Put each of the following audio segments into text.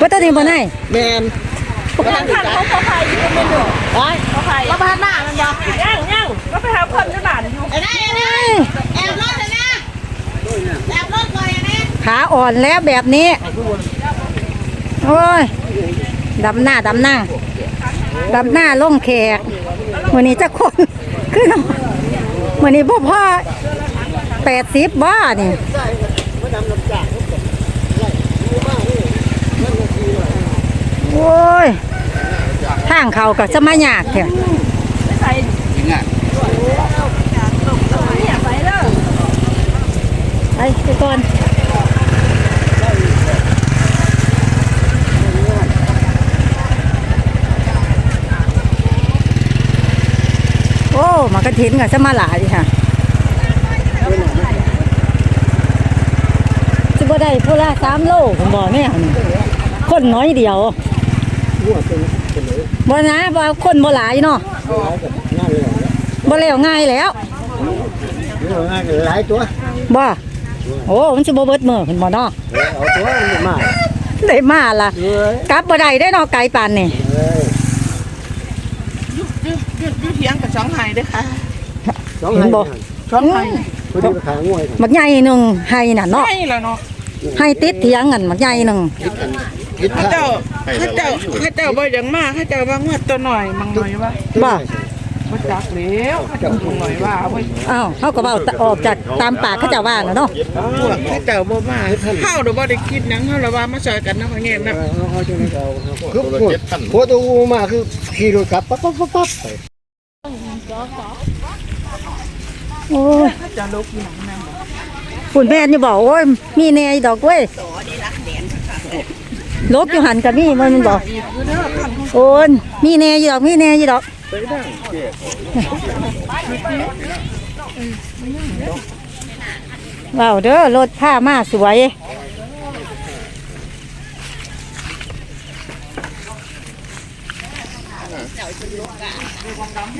บ่ตัวนี้บ่ได้แมนทางเขาเขาพายอยู่เป็นหนูไปเขาพายมาพาดหน้ามันบอกย่างย่างก็ไปหาคนที่บ้านอยู่ไอ้นั่นไอ้นั่นแอบรถเลยนะแอบรถเลยนะขาอ่อนแล้วแบบนี้โอ้ยดำหน้าดำหน้าดำหน้าลงแขกมื้อนี้จะคนคือมื้อนี้พ่อพ่อ80บ้านี่ โอ้ยทางเขาก็จะมายากแท้ใส่เนี่ยไปเด้อไปไปก่อนโอ้มากระถินกับสมาหลายค่ะจะบ่ได้พูละสามโลผมบอกเนี่ยคนน้อยเดียว บ่นะบ่คนบ่หลายเนาะบ่แล้วง่ายแล้วหลายตัวบ่โอ้มันสิบ่เบิดมื้อเพิ่นบ่เนาะเอาตัวมันมาได้มาล่ะกลับบ่ได้ได้อเนาะไกลปานนี่ยุยุยุเทียงกับสองไห้ด้วยค่ะสองเห็นบ่สองไห้พอดีขางวยบักใหญ่หนึงให้น่ะเนาะให้แล้วเนาะให้ติดเถียงกันบักใหญ่หนึงคิด ข้าเจ้าข้าเจ้าข้าเจ้าบ่อย่างมากข้าเจ้าว่างวดตัวหน่อยมังหน่อยว่าบ่บ่จักแล้วข้าเจ้าตัวหน่อยว่าเว้ยอ้าวเฮาก็เว้าออกจากตามปากเขาเจ้าว่าน่ะเนาะพวกข้าเจ้าบ่มาเฮาดอกบ่ได้คิดหยังเฮาละว่ามาซอยกันนะพ่อแง่นะเอาจังเอาคือพวกพวกตัวมาคือขี่รถกลับปั๊บปั๊บปั๊บปั๊บไปโอ้ยข้าเจ้าลูกอยู่หนังแม่นบ่คุณแม่นี่บอกโอ้ยมีแน่อีดอกเว้ย ลบอยู่หันกับมีมันมันบอกโอนมีแน่อีดอกมีแน่อีดอกว้าวเด้อรถผ้ามาสวย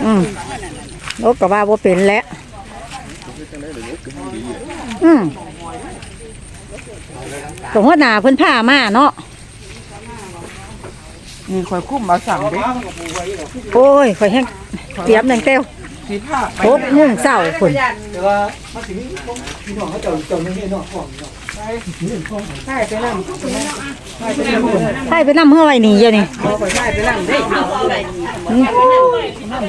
อืมรถก็ว่าว่าเป็นแล้วอืมก็หัวหนาเพิ่นผ้ามาเนาะ นี่ข่อยคุ้มมาสั่งเด้โอ้ยข่อยแห้งเตรียมหนึ่งเต้วสิผ้าไปหกโมงเช้าพุ่นแต่ว่ามาถึงพี่น้องเขาเจ้าเจ้าไม่เห็นเนาะของเนาะใช่ไปนั่งให้ไปนำเมื่อไว้นี่เดี๋ยวนี้เอาไปใช่ไปนั่งเด้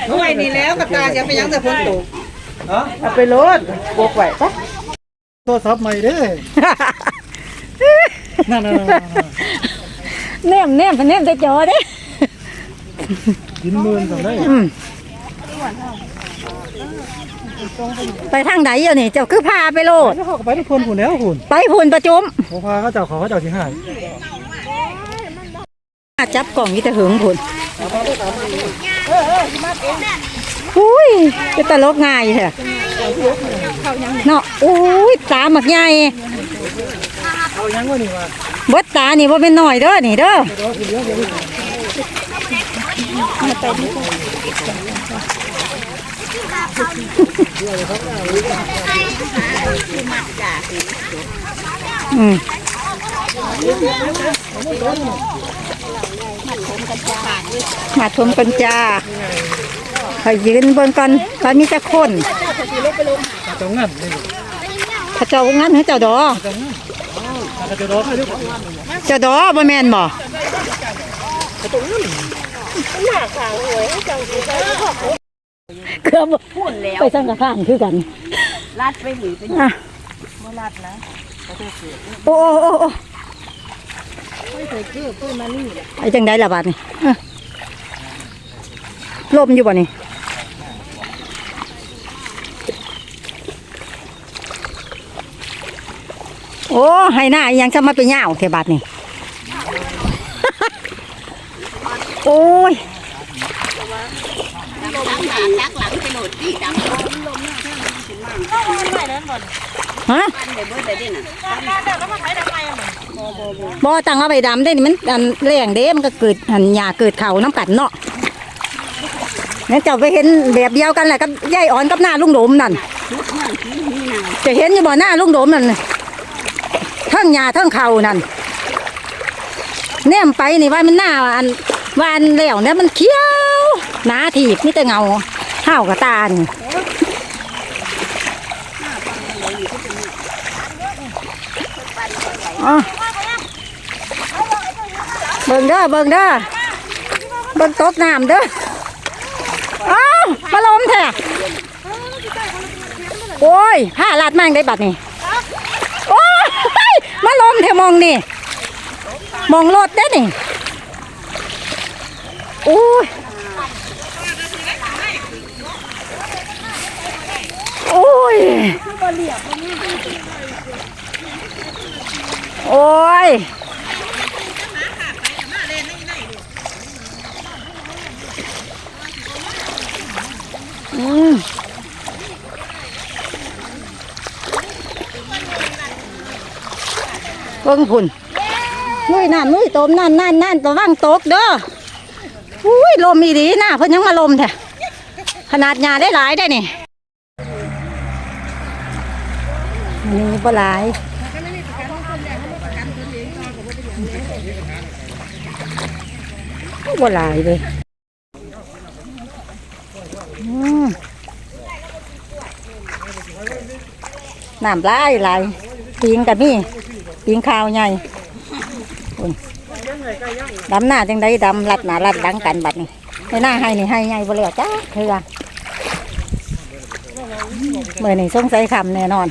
เอาไว้นี่แล้วกับตาจะไปยังแต่ฝนตกฮะเอาไปโลดบวกไว้ปะโทรศัพท์ใหม่เด้อนั่น แนมแนมแนมแต่จอเด้กินมื่นกันได้อืมไปทางไหนเดี๋ยวนี้เจ้าคือพาไปโลดแล้วเขาก็ไปทุกคนหุ่นแล้วหุ่นไปพุ่นประจุมพอพาเขาเจ้าเขาเขาเจ้าที่ห้าจับกล่องนี่แต่หึงพุ่นอุ้ยจะตลกง่ายแท้เนาะอุ้ยตาหมักใหญ่เอา ยังวะนี่มาเบดตานี่ว่าเป็นหน่อยเด้อนี่เด้ออืมมาชมกันจ้าขอยืนเบนก่อนตอนนี้จะคน ตรงนั้นนี่เขาเจ้างั้นให้เจ้าดอเขา จะรอให้ทุกคนเจ้าดอบ่แม่นบ่เกือบพูดแล้วไปสังกะทานคือกันลาดไปหรือไปอะบ่ลาดนะโอ้โอ้โอ้โอ้ไอ้จังได้ละบาดนี่อะลมอยู่บ่นี่ อ้ให้หน้ายังจะมาไปย่าวเทบาดนี่ โอ้ยฮะบ่ตังเอาไปดำได้นี่มันอันแรงเด้มันก็เกิดหันหญ้าเกิดเข่าน้ำกัดเนาะนั่นเจ้าไปเห็นแบบเดียวกันแหละกับยายอ่อนกับหน้าลุงโดมนั่นจะเห็นอยู่บ่หน้าลุงโดมนั่นเทั้งหญ้าทั้งเขานั่นแนมไปนี่ว่ามันหน้าอันวาอันแล้วเนี่ยมันเขียวหนาถีบนี่แต่เงาเห้ากับตานี่เบิ่งเด้อเบิ่งเด้อเบิ่งตกน้ำเด้ออ้าวมาลมแท้โอ้ยผ้าลาดมั่งได้บัดนี่โอ้ยมาลม แท้มองนี่มองรถได้นี่โอ้ยโอ้ย โอ้ยอืม บิ่งพุ่นนุ้ยนั่นนุ้ยตมนั่นนั่นนั่นตัวว่างตกเด้ออุ้ยลมอีดีนะเพิ่นยังมาลมแท้ขนาดหญ้าได้หลายได้นี่อันนี้บ่หลายบ่หลายเลยน้ำลายไหลายปิงกับนี่ ปิงข้าวใหญ่ดำหน้าจังได้ดำลัดหนาลัดดังกันบัดนี่ให้หน้าให้นี่ให้ใหญ่บ่เล้วจ้าเถื่อเมื่อนี่สงสัยคำแน่นอน